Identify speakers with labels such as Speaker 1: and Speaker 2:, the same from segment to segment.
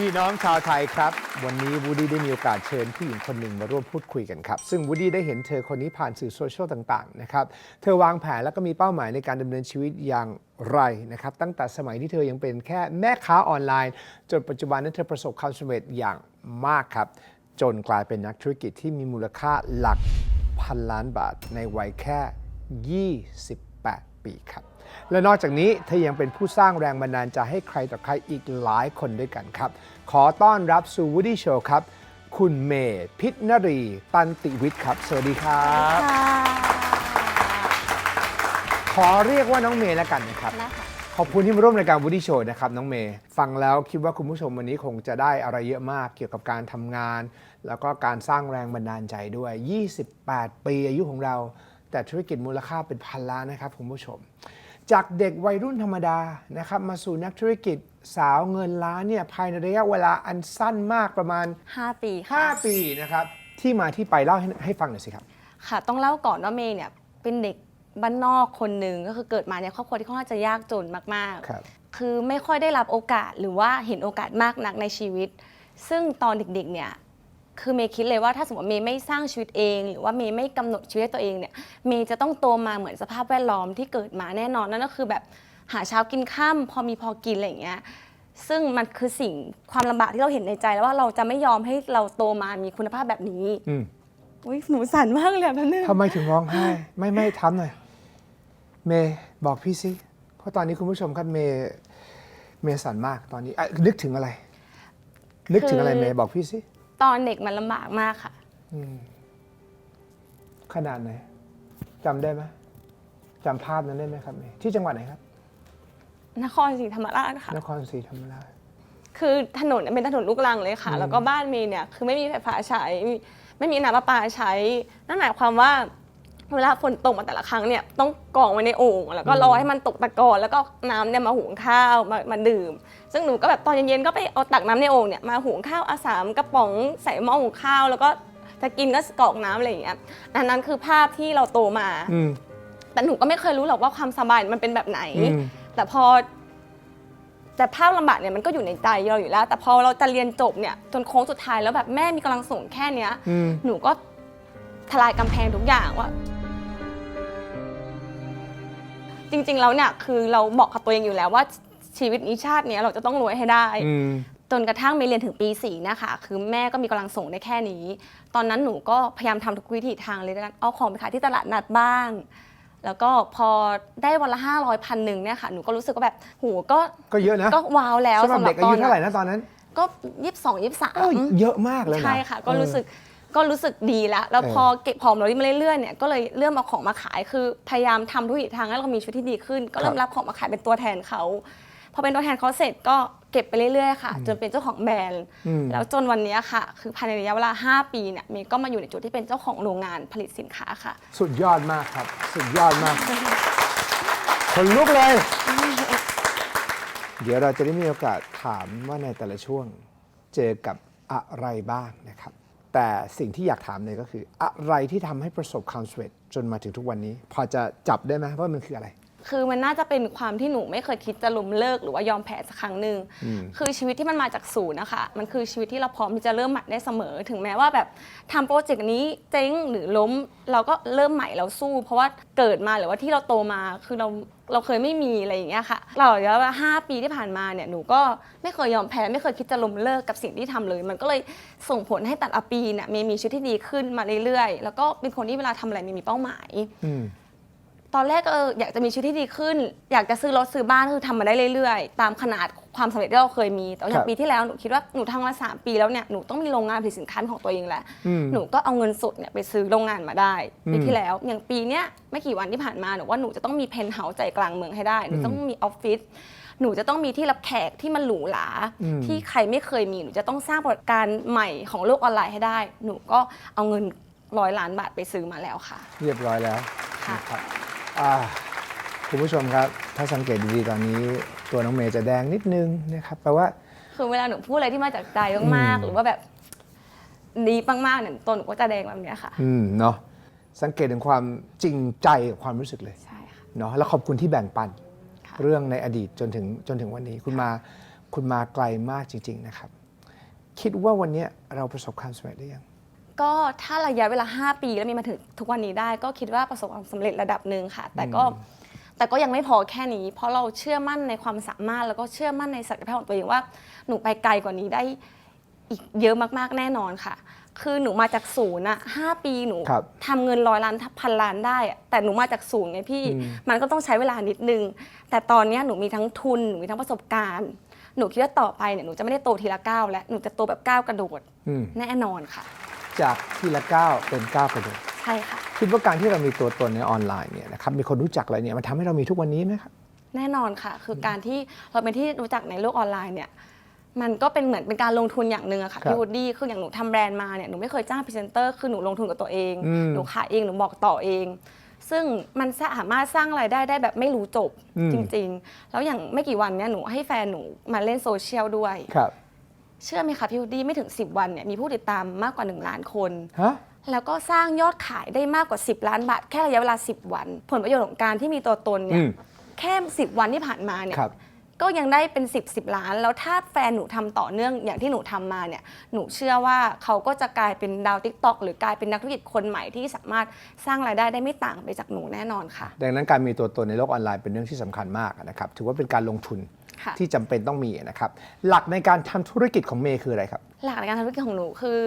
Speaker 1: พี่น้องชาวไทยครับ วันนี้วูดี้ได้มีโอกาสเชิญผู้หญิงคนหนึ่งมาร่วมพูดคุยกันครับ ซึ่งวูดี้ได้เห็นเธอคนนี้ผ่านสื่อโซเชียลต่างๆนะครับเธอวางแผนแล้วก็มีเป้าหมายในการดำเนินชีวิตอย่างไรนะครับ ตั้งแต่สมัยที่เธอยังเป็นแค่แม่ค้าออนไลน์ จนปัจจุบันนั้นเธอประสบความสำเร็จอย่างมากครับ จนกลายเป็นนักธุรกิจที่มีมูลค่าหลักพันล้านบาทในวัยแค่ 28 ปีครับ และนอกจากนี้เธอยังเป็นผู้สร้างแรงบันดาลใจให้ใครต่อใครอีกหลายคนด้วยกันครับ ขอต้อนรับสู่ Woody Show ครับ คุณเมย์พิษนรี ตันติวิทย์ครับ สวัสดีครับ
Speaker 2: ค่ะ
Speaker 1: ขอเรียกว่าน้องเมย์แล้วกันนะครับ
Speaker 2: นะคะ
Speaker 1: ขอบคุณที่มาร่วมรายการ Woody Show นะครับน้องเมย์ ฟังแล้วคิดว่าคุณผู้ชมวันนี้คงจะได้อะไรเยอะมากเกี่ยวกับการทำงาน แล้วก็การสร้างแรงบันดาลใจด้วย 28 ปีอายุของเรา แต่ธุรกิจมูลค่าเป็นพันล้านนะครับคุณผู้ชม จากเด็กวัยรุ่นธรรมดานะครับมาสู่นักธุรกิจสาวเงินล้านเนี่ยภายในระยะเวลาอันสั้นมากประมาณ
Speaker 2: 5 ปีค่ะ
Speaker 1: 5 ปีนะครับที่มาที่ไปเล่าให้ให้ฟังหน่อยสิครับ
Speaker 2: ค่ะ ต้องเล่าก่อนว่าเมย์เนี่ยเป็นเด็กบ้านนอกคนหนึ่งก็คือเกิดมาในครอบครัวที่ค่อนข้างจะยากจนมาก
Speaker 1: ครับ
Speaker 2: ๆคือไม่ค่อยได้รับโอกาสหรือว่าเห็นโอกาสมากนักในชีวิต ซึ่งตอนเด็กๆเนี่ย คือเมย์คิดเลยว่าถ้าสมมติว่าเมย์ไม่สร้างชีวิตเอง หรือว่าเมย์ไม่กำหนดชีวิตให้ตัวเองเนี่ยเมย์จะต้องโตมาเหมือนสภาพแวดล้อมที่เกิดมาแน่นอนนั่นก็คือแบบหาเช้ากินข้ามพอมีพอกินอะไรอย่างเงี้ยซึ่งมันคือสิ่งความลำบากที่เราเห็นในใจแล้วว่าเราจะไม่ยอมให้เราโตมามีคุณภาพแบบนี้
Speaker 1: อืม
Speaker 2: อุ้ยหนูสั่นมากเลยอะแป๊บนึง
Speaker 1: ทำไมถึงร้องไห้ ไม่ไม่ทำหน่อย เมย์บอกพี่สิ เพราะตอนนี้คุณผู้ชมครับเมย์เมย์สั่นมากตอนนี้อะนึกถึงอะไร นึกถึงอะไรเมย์บอกพี่สิ
Speaker 2: ตอนเด็กมันลำบากมากค่ะ
Speaker 1: ขนาดไหนจำได้ไหมจำภาพนั้นได้ไหมครับเมย์ที่จังหวัดไหนครับ
Speaker 2: นครศรีธรรมราชค่ะ
Speaker 1: นครศรีธรรมราช
Speaker 2: คือถนนเนี่ยเป็นถนนลูกรังเลยค่ะแล้วก็บ้านเมย์เนี่ยคือไม่มีไฟฟ้าใช้ ไม่มีน้ำประปาใช้ นั่นหมายความว่า เวลาฝนตกมาแต่ละครั้งเนี่ยต้องกรองไว้ในโอ่งแล้วก็รอให้มันตกตะกอนแล้วก็น้ำเนี่ยมาหุงข้าวมามาดื่ม ซึ่งหนูก็แบบตอนเย็นๆก็ไปเอาตักน้ำในโอ่งเนี่ยมาหุงข้าวอาสามกระป๋องใส่หม้อหุงข้าว แล้วก็จะกินก็กรอกน้ำอะไรอย่างเงี้ยอันนั้นคือภาพที่เราโตมา
Speaker 1: อืม
Speaker 2: แต่หนูก็ไม่เคยรู้หรอกว่าความสบายมันเป็นแบบไหน
Speaker 1: อืม
Speaker 2: แต่พอ แต่ภาพลำบากเนี่ยมันก็อยู่ในใจเราอยู่แล้ว แต่พอเราจะเรียนจบเนี่ยจนโค้งสุดท้ายแล้วแบบแม่มีกำลังส่งแค่เนี้ย
Speaker 1: อืม
Speaker 2: หนูก็ทลายกำแพงทุกอย่างว่า จริง ๆ แล้วเนี่ยคือเราบอกกับตัวเองอยู่แล้วว่าชีวิตนี้ชาติเนี้ยเราจะต้องรวยให้ได้
Speaker 1: อืม
Speaker 2: จนกระทั่งเมย์เรียนถึงปีสี่นะคะคือแม่ก็มีกำลังส่งได้แค่นี้ ตอนนั้นหนูก็พยายามทำทุกวิถีทางเลยด้วยกันเอาของไปขายที่ตลาดนัดบ้าง แล้วก็พอได้วันละห้าร้อยพันหนึ่งเนี่ยค่ะ หนูก็รู้สึกว่าแบบโหก็
Speaker 1: ก็เยอะนะ
Speaker 2: ก็ว้าวแล้ว
Speaker 1: สำหรับเด็กอายุเท่าไหร่นะตอนนั้น
Speaker 2: ก็ยี่สิบสองยี่สิบสาม
Speaker 1: ก็เยอะมากเลยนะ
Speaker 2: ใช่ค่ะ ก็
Speaker 1: เออ
Speaker 2: รู้สึก ก็รู้สึกดีแล้วแล้ว
Speaker 1: เออ
Speaker 2: พอเก็บหอมเรามาเรื่อยๆเนี่ยก็เลยเริ่มเอาของมาขายคือพยายามทำทุกวิถีทางให้เรามีชีวิตที่ดีขึ้น ก็เริ่มรับของมาขายเป็นตัวแทนเขาพอเป็นตัวแทนเขาเสร็จก็เก็บไปเรื่อยๆค่ะ จนเป็นเจ้าของแบรนด์
Speaker 1: อืม
Speaker 2: แล้วจนวันเนี้ยค่ะ คือภายในระยะเวลา 5 ปีเนี่ยเมย์ก็มาอยู่ในจุดที่เป็นเจ้าของโรงงานผลิตสินค้าค่ะ
Speaker 1: สุดยอดมากครับ สุดยอดมากคนลุกเลย เดี๋ยวเราจะได้มีโอกาสถามว่าในแต่ละช่วงเจอกับอะไรบ้างนะครับ แต่สิ่งที่อยากถามเลยก็คือ อะไรที่ทำให้ประสบความสำเร็จจนมาถึงทุกวันนี้ พอจะจับได้ไหมว่ามันคืออะไร
Speaker 2: คือมันน่าจะเป็นความที่หนูไม่เคยคิดจะล้มเลิกหรือว่ายอมแพ้สักครั้งหนึ่ง
Speaker 1: อืม
Speaker 2: คือชีวิตที่มันมาจากศูนย์นะคะมันคือชีวิตที่เราพร้อมที่จะเริ่มใหม่ได้เสมอ ถึงแม้ว่าแบบทำโปรเจกต์นี้เจ๊งหรือล้ม เราก็เริ่มใหม่เราสู้ เพราะว่าเกิดมาหรือว่าที่เราโตมาคือเราเราเคยไม่มีอะไรอย่างเงี้ยค่ะเราเยอะว่าห้าปีที่ผ่านมาเนี่ยหนูก็ไม่เคยยอมแพ้ไม่เคยคิดจะล้มเลิกกับสิ่งที่ทำเลย มันก็เลยส่งผลให้แต่ละปีเนี่ยเมย์มีชีวิตที่ดีขึ้นมาเรื่อยๆ แล้วก็เป็นคนที่เวลาทำอะไรเมย์มีเป้าหมาย
Speaker 1: อืม
Speaker 2: ตอนแรกก็เอออยากจะมีชีวิตที่ดีขึ้น อยากจะซื้อรถซื้อบ้านคือทำมาได้เรื่อยๆ ตามขนาดความสำเร็จที่เราเคยมี แต่ว่าอ
Speaker 1: ครั
Speaker 2: ย่าง
Speaker 1: บ
Speaker 2: ปีที่แล้วหนูคิดว่าหนูทำมาสามปีแล้วเนี่ยหนูต้องมีโรงงานผลิตสินค้าเป็นของตัวเองแหละ
Speaker 1: อืม
Speaker 2: หนูก็เอาเงินสดเนี่ยไปซื้อโรงงานมาได้
Speaker 1: อืม
Speaker 2: ปีที่แล้วอย่างปีเนี้ยไม่กี่วันที่ผ่านมาหนูว่าหนูจะต้องมีเพนท์เฮาส์ใจกลางเมืองให้ได้หนูต้องมีออฟฟิศหนูจะต้องมีที่รับแขกที่มันหรูหรา
Speaker 1: อืม
Speaker 2: ที่ใครไม่เคยมีหนูจะต้องสร้างบริการใหม่ของโลกออนไลน์ให้ได้ หนูก็เอาเงินร้อยล้านบาทไปซื้อมาแล้วค่ะ
Speaker 1: เรียบร้อยแล้ว
Speaker 2: ค่ะ
Speaker 1: นะครับ อ่าคุณผู้ชมครับ ถ้าสังเกตดีๆตอนนี้ตัวน้องเมย์จะแดงนิดนึงนะครับแปลว่า
Speaker 2: คือเวลาหนูพูดอะไรที่มาจากใจมาก
Speaker 1: อืม
Speaker 2: ๆหรือว่าแบบดีมากๆเนี่ยตัวหนูก็จะแดงแบบเนี้ยค่ะ
Speaker 1: อืมเนาะสังเกตถึงความจริงใจกับความรู้สึกเลย
Speaker 2: ใช่ค่ะ
Speaker 1: เนาะแล้วขอบคุณที่แบ่งปัน
Speaker 2: ค่ะ
Speaker 1: เรื่องในอดีตจนถึงจนถึงวันนี้ คุณมาคุณมาไกลมากจริง ๆ นะครับ คิดว่าวันเนี้ยเราประสบความสำเร็จหรือยัง
Speaker 2: ก็ถ้าระยะเวลา 5 ปีแล้วมีมาถึงทุกวันนี้ได้ ก็คิดว่าประสบความสำเร็จระดับหนึ่งค่ะ แต่ก็แต่ก็ยังไม่พอแค่นี้ เพราะเราเชื่อมั่นในความสามารถ แล้วก็เชื่อมั่นในศักยภาพของตัวเองว่าหนูไปไกลกว่านี้ได้อีกเยอะมากๆแน่นอนค่ะ คือหนูมาจากศูนย์อะห้าปีหนู
Speaker 1: ครับ
Speaker 2: ทำเงินร้อยล้านพันล้านได้อะแต่หนูมาจากศูนย์ไงพี่มันก็ต้องใช้เวลานิดนึง แต่ตอนเนี้ยหนูมีทั้งทุนหนูมีทั้งประสบการณ์ หนูคิดว่าต่อไปเนี่ยหนูจะไม่ได้โตทีละก้าวแล้วหนูจะโตแบบก้าวกระโดด
Speaker 1: อืม
Speaker 2: แน่นอนค่ะ
Speaker 1: จากทีละก้าวเป็นก้าวกระโดด
Speaker 2: ใช่ค่ะ
Speaker 1: คิดว่าการที่เรามีตัวตนในออนไลน์เนี่ยนะครับมีคนรู้จักอะไรเนี่ยมันทำให้เรามีทุกวันนี้ไหมครับ
Speaker 2: แน่นอนค่ะ คือการที่เราเป็นที่รู้จักในโลกออนไลน์เนี่ยมันก็เป็นเหมือนเป็นการลงทุนอย่างหนึ่งอะค่ะ
Speaker 1: ครับ
Speaker 2: พี่วูดดี้คืออย่างหนูทำแบรนด์มาเนี่ยหนูไม่เคยจ้างพรีเซนเตอร์คือหนูลงทุนกับตัวเอง
Speaker 1: อืม
Speaker 2: หนูขายเองหนูบอกต่อเอง ซึ่งมันสามารถสร้างรายได้ได้แบบไม่รู้จบ
Speaker 1: อืม
Speaker 2: จริง ๆ แล้วอย่างไม่กี่วันเนี่ยหนูให้แฟนหนูมาเล่นโซเชียลด้วย
Speaker 1: ครับ
Speaker 2: เชื่อไหมคะพี่วูดดี้ไม่ถึง 10 วันเนี่ยมีผู้ติดตามมากกว่า 1 ล้านคน
Speaker 1: ฮะ
Speaker 2: แล้วก็สร้างยอดขายได้มากกว่า 10 ล้านบาท แค่ระยะเวลา 10 วัน ผลประโยชน์ของการที่มีตัวตนเนี่
Speaker 1: อื
Speaker 2: ย
Speaker 1: ม
Speaker 2: แค่ 10 วันที่ผ่านมาเนี่ย
Speaker 1: ครับ
Speaker 2: ก็ยังได้เป็น 10 10 ล้าน แล้วถ้าแฟนหนูทำต่อเนื่องอย่างที่หนูทำมาเนี่ยหนูเชื่อว่าเขาก็จะกลายเป็นดาวทิกตอกหรือกลายเป็นนักธุรกิจคนใหม่ที่สามารถสร้างรายได้ได้ไม่ต่างไปจากหนูแน่นอนค่ะ
Speaker 1: ดังนั้นการมีตัวตนในโลกออนไลน์เป็นเรื่องที่สำคัญมากนะครับ ถือว่าเป็นการลงทุน
Speaker 2: ค่ะ
Speaker 1: ที่จำเป็นต้องมีนะครับ หลักในการทำธุรกิจของเมย์คืออะไรครับ
Speaker 2: หลักในการทำธุรกิจของหนูคือ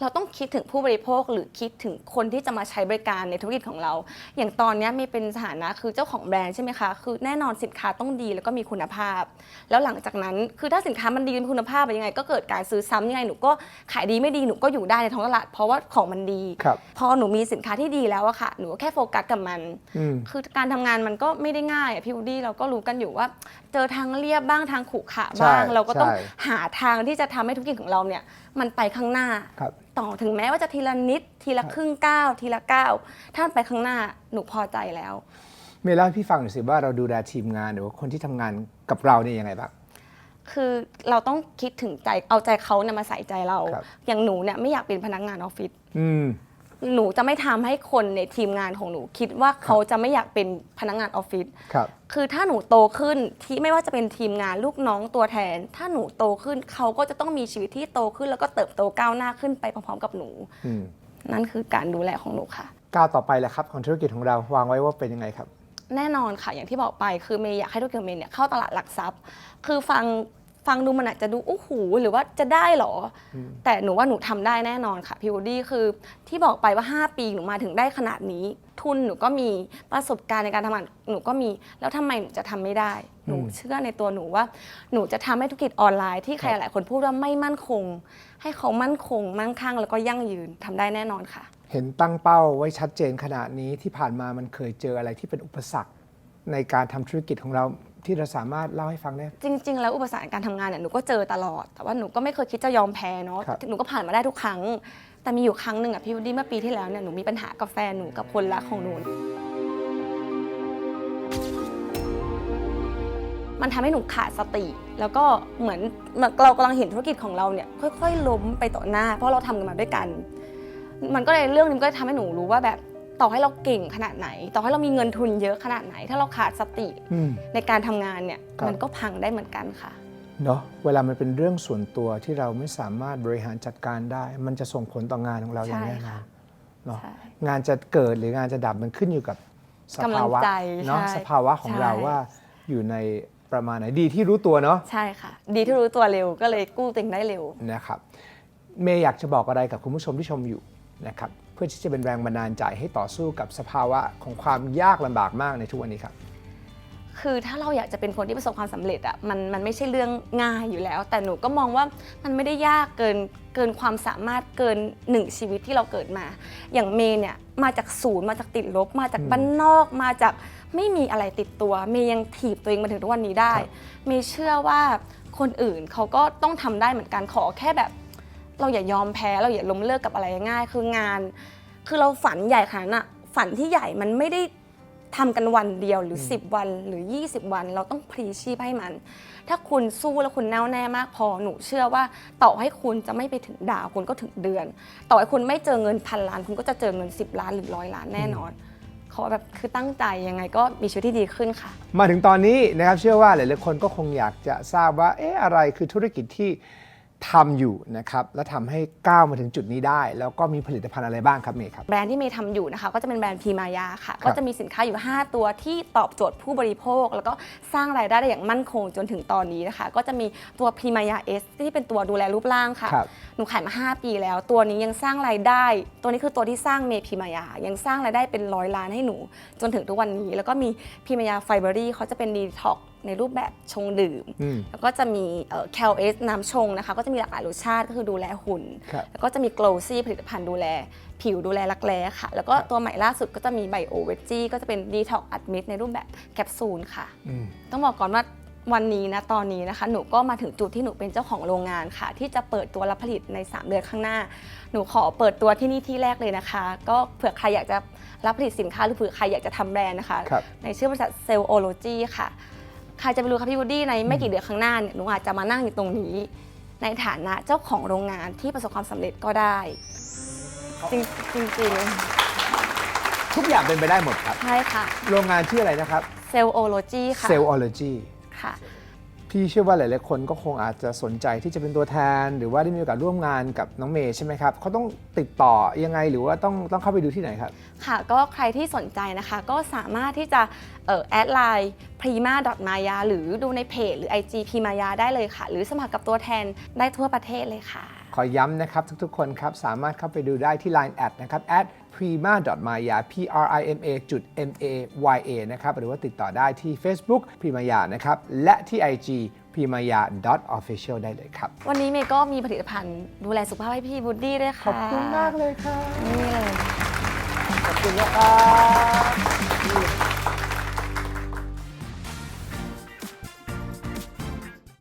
Speaker 2: เราต้องคิดถึงผู้บริโภคหรือคิดถึงคนที่จะมาใช้บริการในธุรกิจของเรา อย่างตอนเนี้ยมีเป็นสถานะคือเจ้าของแบรนด์ใช่ไหมคะคือแน่นอนสินค้าต้องดีแล้วก็มีคุณภาพ แล้วหลังจากนั้นคือถ้าสินค้ามันดีมีคุณภาพยังไง ก็เกิดการซื้อซ้ำยังไงหนูก็ขายดีไม่ดีหนูก็อยู่ได้ในท้องตลาดเพราะว่าของมันดี
Speaker 1: ครับ
Speaker 2: พอหนูมีสินค้าที่ดีแล้วอะค่ะหนูก็แค่โฟกัสกับมัน
Speaker 1: อืม
Speaker 2: คือการทำงานมันก็ไม่ได้ง่ายอะพี่วูดดี้เราก็รู้กันอยู่ว่า เจอทางเรียบบ้างทางขรุขระบ้าง
Speaker 1: ใช่
Speaker 2: เราก็ต้อง
Speaker 1: ใช่
Speaker 2: หาทางที่จะทำให้ธุรกิจของเราเนี่ยมันไปข้างหน้า
Speaker 1: ครับ
Speaker 2: ต่อถึงแม้ว่าจะทีละนิดทีละครึ่งก้าวทีละก้าวถ้ามันไปข้างหน้าหนูพอใจแล้ว
Speaker 1: เมย์เล่าให้พี่ฟังหน่อยสิว่าเราดูแลทีมงานหรือว่าคนที่ทำงานกับเราเนี่ยยังไงบ้าง
Speaker 2: คือเราต้องคิดถึงใจเอาใจเขาเนี่ยมาใส่ใจเรา
Speaker 1: ครับ
Speaker 2: อย่างหนูเนี่ยไม่อยากเป็นพนักงานออฟฟิศ
Speaker 1: อืม
Speaker 2: หนูจะไม่ทำให้คนในทีมงานของหนู คิดว่าเขาจะไม่อยากเป็นพนักงานออฟฟิศ
Speaker 1: ครับ
Speaker 2: คือถ้าหนูโตขึ้นที่ไม่ว่าจะเป็นทีมงานลูกน้องตัวแทน ถ้าหนูโตขึ้นเขาก็จะต้องมีชีวิตที่โตขึ้น แล้วก็เติบโตก้าวหน้าขึ้นไปพร้อมๆกับหนู
Speaker 1: อืม
Speaker 2: นั่นคือการดูแลของหนูค่ะ
Speaker 1: ก้าวต่อไปแหละครับของธุรกิจของเราวางไว้ว่าเป็นยังไงครับ
Speaker 2: แน่นอนค่ะอย่างที่บอกไปคือเมย์อยากให้ธุรกิจของเมย์เนี่ยเข้าตลาดหลักทรัพย์ คือฟัง ฟังดูมันอาจจะดูโอ้โหหรือว่าจะได้เหรออแต่หนูว่าหนูทำได้แน่นอนค่ะพี่วูดดี้คือที่บอกไปว่า 5 ปีหนูมาถึงได้ขนาดนี้ ทุนหนูก็มีประสบการณ์ในการทำงานหนูก็มีแล้วทำไมหนูจะทำไม่ได้ หนูเชื่อในตัวหนูว่า หนูจะทำให้ธุรกิจออนไลน์ที่ใครหลายคนพูดว่าไม่มั่นคง ให้เขามั่นคง มั่งคั่งแล้วก็ยั่งยืนทำได้แน่นอนค่ะ
Speaker 1: เห็นตั้งเป้าไว้ชัดเจนขนาดนี้ที่ผ่านมามันเคยเจออะไรที่เป็นอุปสรรคในการทำธุรกิจของเรา ที่เราสามารถเล่าให้ฟังได้
Speaker 2: จริง ๆ แล้วอุปสรรคในการทำงานเนี่ยหนูก็เจอตลอด แต่ว่าหนูก็ไม่เคยคิดจะยอมแพ้เนาะ
Speaker 1: ครับ
Speaker 2: หนูก็ผ่านมาได้ทุกครั้ง แต่มีอยู่ครั้งหนึ่งอะพี่วูดดี้เมื่อปีที่แล้วเนี่ยหนูมีปัญหากับแฟนหนูกับคนรักของหนู มันทำให้หนูขาดสติ แล้วก็เหมือนเหมือนเรากำลังเห็นธุรกิจของเราเนี่ยค่อย ๆ ล้มไปต่อหน้า เพราะเราทำกันมาด้วยกัน มันก็เลยเรื่องนี้ก็ทำให้หนูรู้ว่าแบบ ต่อให้เราเก่งขนาดไหน ต่อให้เรามีเงินทุนเยอะขนาดไหน ถ้าเราขาดสติ
Speaker 1: อืม
Speaker 2: ในการทำงานเนี่ย
Speaker 1: ครับ
Speaker 2: มันก็พังได้เหมือนกันค่ะ
Speaker 1: เนาะเวลามันเป็นเรื่องส่วนตัวที่เราไม่สามารถบริหารจัดการได้ มันจะส่งผลต่องานของเราอย่างแน่นอน
Speaker 2: ใช่ค่ะ
Speaker 1: เนาะ
Speaker 2: ใช่
Speaker 1: งานจะเกิดหรืองานจะดับมันขึ้นอยู่กับสภาวะ
Speaker 2: กำลังใจ
Speaker 1: เนาะ
Speaker 2: ใช่
Speaker 1: สภาวะของ
Speaker 2: ใช่
Speaker 1: เราว่าอยู่ในประมาณไหนดีที่รู้ตัวเนาะ
Speaker 2: ใช่ค่ะ ดีที่รู้ตัวเร็วก็เลยกู้ตัวเองได้เร็ว
Speaker 1: นะครับเมย์อยากจะบอกอะไรกับคุณผู้ชมที่ชมอยู่ นะครับเพื่อที่จะเป็นแรงบันดาลใจให้ต่อสู้กับสภาวะของความยากลำบากมากในทุกวันนี้ครับ
Speaker 2: คือถ้าเราอยากจะเป็นคนที่ประสบความสำเร็จอะมันมันไม่ใช่เรื่องง่ายอยู่แล้ว แต่หนูก็มองว่ามันไม่ได้ยากเกินเกินความสามารถเกินหนึ่งชีวิตที่เราเกิดมา อย่างเมย์เนี่ยมาจากศูนย์มาจากติดลบ มาจากบ้านนอก มาจากไม่มีอะไรติดตัว เมย์ยังถีบตัวเองมาถึงทุกวันนี้ได้
Speaker 1: ครับ
Speaker 2: เมย์เชื่อว่าคนอื่นเขาก็ต้องทำได้เหมือนกันขอแค่แบบ เราอย่ายอมแพ้เราอย่าล้มเลิกกับอะไรง่ายๆคืองาน คือเราฝันใหญ่ขนาดนั้นอะฝันที่ใหญ่มันไม่ได้ทำกันวันเดียวหรือ 10 วันหรือ 20 วัน เราต้องพลีชีพให้มัน ถ้าคุณสู้แล้วคุณแน่วแน่มากพอหนูเชื่อว่า ต่อให้คุณจะไม่ไปถึงดาวคุณก็ถึงเดือน ต่อให้คุณไม่เจอเงินพันล้าน คุณก็จะเจอเงิน 10 ล้านหรือร้อยล้านแน่นอนขอแบบคือตั้งใจยังไงก็มีชีวิตที่ดีขึ้นค่ะ
Speaker 1: มาถึงตอนนี้นะครับเชื่อว่าหลายๆคนก็คงอยากจะทราบว่าเอ๊ะอะไรคือธุรกิจที่ ทำอยู่นะครับและทำให้ก้าวมาถึงจุดนี้ได้ แล้วก็มีผลิตภัณฑ์อะไรบ้างครับเมย์ครับ
Speaker 2: แบรนด์ที่เมย์ทำอยู่นะคะ ก็จะเป็นแบรนด์พีมายาค่ะ
Speaker 1: ครับ
Speaker 2: ก็จะมีสินค้าอยู่ 5 ตัวที่ตอบโจทย์ผู้บริโภค แล้วก็สร้างรายได้ได้อย่างมั่นคงจนถึงตอนนี้นะคะ ก็จะมีตัวพีมายาเอสที่เป็นตัวดูแลรูปร่างค่ะ
Speaker 1: ครับ
Speaker 2: หนูขายมา 5 ปีแล้ว ตัวนี้ยังสร้างรายได้ ตัวนี้คือตัวที่สร้างเมย์พีมายา ยังสร้างรายได้เป็นร้อยล้านให้หนู จนถึงทุกวันนี้ แล้วก็มีพีมายาไฟเบอรี่เขาจะเป็นดีท็อก ในรูปแบบชงดื่ม
Speaker 1: อืม
Speaker 2: แล้วก็จะมีแคลเอสน้ำชงนะคะ ก็จะมีหลากหลายรสชาติก็คือดูแลหุ่น
Speaker 1: ครับ
Speaker 2: แล้วก็จะมี glow ซี่ผลิตภัณฑ์ดูแล ผิวดูแลรักแร้ค่ะ แล้วก็ตัวใหม่ล่าสุดก็จะมีไบโอเวจีก็จะเป็นดีท็อกอัดมิดในรูปแบบแคปซูลค่ะ
Speaker 1: อืม
Speaker 2: ต้องบอกก่อนว่าวันนี้นะตอนนี้นะคะหนูก็มาถึงจุดที่หนูเป็นเจ้าของโรงงานค่ะ ที่จะเปิดตัวรับผลิตใน 3 เดือนข้างหน้า หนูขอเปิดตัวที่นี่ที่แรกเลยนะคะ ก็เผื่อใครอยากจะรับผลิตสินค้าหรือเผื่อใครอยากจะทำแบรนด์นะคะ
Speaker 1: ครับ
Speaker 2: ในชื่อบริษัทเซลโอโลจีค่ะ ใครจะไปรู้ครับพี่วูดดี้ในไม่กี่เดือนข้างหน้าเนี่ยหนูอาจจะมานั่งอยู่ตรงนี้ ในฐานะเจ้าของโรงงานที่ประสบความสำเร็จก็ได้ จริงจริง
Speaker 1: ทุกอย่างเป็นไปได้หมดครับ
Speaker 2: ๆใช่ค่ะ
Speaker 1: โรงงานชื่ออะไรนะครับ
Speaker 2: เซลโอโลจีค่ะ
Speaker 1: Cellology
Speaker 2: ค่ะ
Speaker 1: พี่เชื่อว่าหลาย ๆ คนก็คงอาจจะสนใจที่จะเป็นตัวแทน หรือว่าได้มีโอกาสร่วมงานกับน้องเมย์ใช่ไหมครับเขาต้องติดต่อยังไงหรือว่าต้องต้องเข้าไปดูที่ไหนครับ
Speaker 2: ค่ะก็ใครที่สนใจนะคะก็สามารถที่จะเอ่อแอดไลน์ prima maya หรือดูในเพจหรือ IG primaya ได้เลยค่ะ หรือสมัครกับตัวแทนได้ทั่วประเทศเลยค่ะ
Speaker 1: ขอย้ำนะครับทุก ๆ คนครับ สามารถเข้าไปดูได้ที่ Line แอดนะครับ at prima maya p r i m a จุด m a y a นะครับ หรือว่าติดต่อได้ที่ Facebook primaya นะครับ และที่ IG primaya official ได้เลยครับ
Speaker 2: วันนี้เมย์ก็มีผลิตภัณฑ์ดูแลสุขภาพให้พี่บูดดี้ด้วย
Speaker 1: ข
Speaker 2: ค่ะ
Speaker 1: อบคุณมากเลยครับ
Speaker 2: นี่เลย
Speaker 1: ขอบคุณนะครับ